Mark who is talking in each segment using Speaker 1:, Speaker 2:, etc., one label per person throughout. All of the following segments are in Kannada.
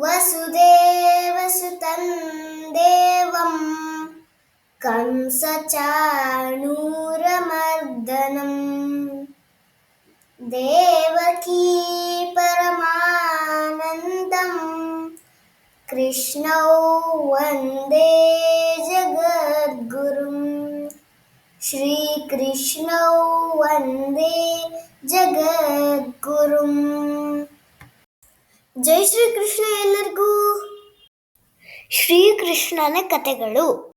Speaker 1: वसुदेवसुतं वसुदेवसुतन्देवं कंसचाणूरमर्दनम् देवकी परमानन्दं कृष्णौ वन्दे जगद्गुरुम् श्रीकृष्णौ वन्दे जगद्गुरुम्। ಜೈ ಶ್ರೀ ಕೃಷ್ಣ ಎಲ್ಲರಿಗೂ. ಶ್ರೀಕೃಷ್ಣನ ಕಥೆಗಳು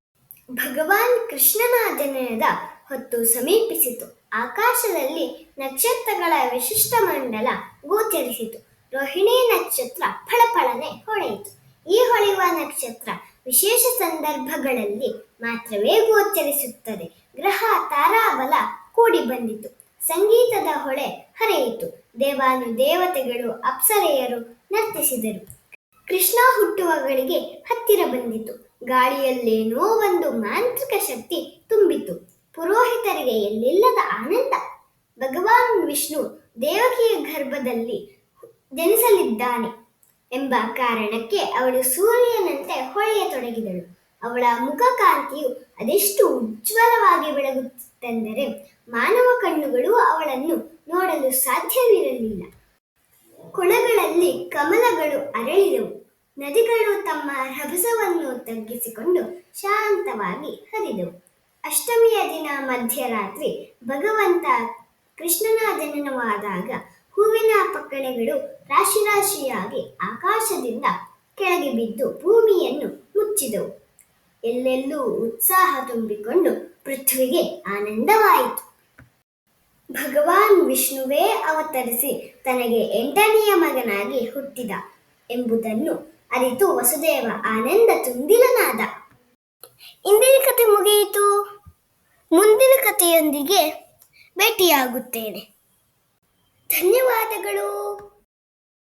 Speaker 1: ಭಗವಾನ್ ಕೃಷ್ಣನ ಜನನದ ಹೊತ್ತು ಸಮೀಪಿಸಿತು. ಆಕಾಶದಲ್ಲಿ ನಕ್ಷತ್ರಗಳ ವಿಶಿಷ್ಟ ಮಂಡಲ ಗೋಚರಿಸಿತು. ರೋಹಿಣಿ ನಕ್ಷತ್ರ ಫಳಫಳನೆ ಹೊಳೆಯಿತು. ಈ ಹೊಳೆಯುವ ನಕ್ಷತ್ರ ವಿಶೇಷ ಸಂದರ್ಭಗಳಲ್ಲಿ ಮಾತ್ರವೇ ಗೋಚರಿಸುತ್ತದೆ. ಗ್ರಹ ತಾರಾಬಲ ಕೂಡಿ ಬಂದಿತು ಸಂಗೀತದ ಹೊಳೆ ಹರಿಯಿತು. ದೇವಾನು ದೇವತೆಗಳು ಅಪ್ಸರೆಯರು ನರ್ತಿಸಿದರು. ಕೃಷ್ಣ ಹುಟ್ಟುವಗಳಿಗೆ ಹತ್ತಿರ ಬಂದಿತು. ಗಾಳಿಯಲ್ಲೇನೋ ಒಂದು ಮಾಂತ್ರಿಕ ಶಕ್ತಿ ತುಂಬಿತು. ಪುರೋಹಿತರಿಗೆ ಎಲ್ಲಿಲ್ಲದ ಆನಂದ. ಭಗವಾನ್ ವಿಷ್ಣು ದೇವಕಿಯ ಗರ್ಭದಲ್ಲಿ ಜನಿಸಲಿದ್ದಾನೆ ಎಂಬ ಕಾರಣಕ್ಕೆ ಅವಳು ಸೂರ್ಯನಂತೆ ಹೊಳೆಯತೊಡಗಿದಳು. ಅವಳ ಮುಖಕಾಂತಿಯು ಅದೆಷ್ಟು ಉಜ್ವಲವಾಗಿ ಬೆಳಗುತ್ತಿತ್ತೆಂದರೆ ಮಾನವ ಕಣ್ಣುಗಳು ಅವಳನ್ನು ನೋಡಲು ಸಾಧ್ಯವಿರಲಿಲ್ಲ. ಕೊಳಗಳಲ್ಲಿ ಕಮಲಗಳು ಅರಳಿದವು. ನದಿಗಳು ತಮ್ಮ ರಭಸವನ್ನು ತಗ್ಗಿಸಿಕೊಂಡು ಶಾಂತವಾಗಿ ಹರಿದವು. ಅಷ್ಟಮಿಯ ದಿನ ಮಧ್ಯರಾತ್ರಿ ಭಗವಂತ ಕೃಷ್ಣನ ಜನನವಾದಾಗ ಹೂವಿನ ಪಕ್ಕಳೆಗಳು ರಾಶಿ ರಾಶಿಯಾಗಿ ಆಕಾಶದಿಂದ ಕೆಳಗೆ ಬಿದ್ದು ಭೂಮಿಯನ್ನು ಮುಚ್ಚಿದವು. ಎಲ್ಲೆಲ್ಲೂ ಉತ್ಸಾಹ ತುಂಬಿಕೊಂಡು ಪೃಥ್ವಿಗೆ ಆನಂದವಾಯಿತು. ಭಗವಾನ್ ವಿಷ್ಣುವೇ ಅವತರಿಸಿ ತನಗೆ ಎಂಟನೆಯ ಮಗನಾಗಿ ಹುಟ್ಟಿದ ಎಂಬುದನ್ನು ಅರಿತು ವಸುದೇವ ಆನಂದ ತುಂದಿಲನಾದ ಇಂದಿನ ಕತೆ ಮುಗಿಯಿತು. ಮುಂದಿನ ಕಥೆಯೊಂದಿಗೆ ಭೇಟಿಯಾಗುತ್ತೇನೆ. ಧನ್ಯವಾದಗಳು.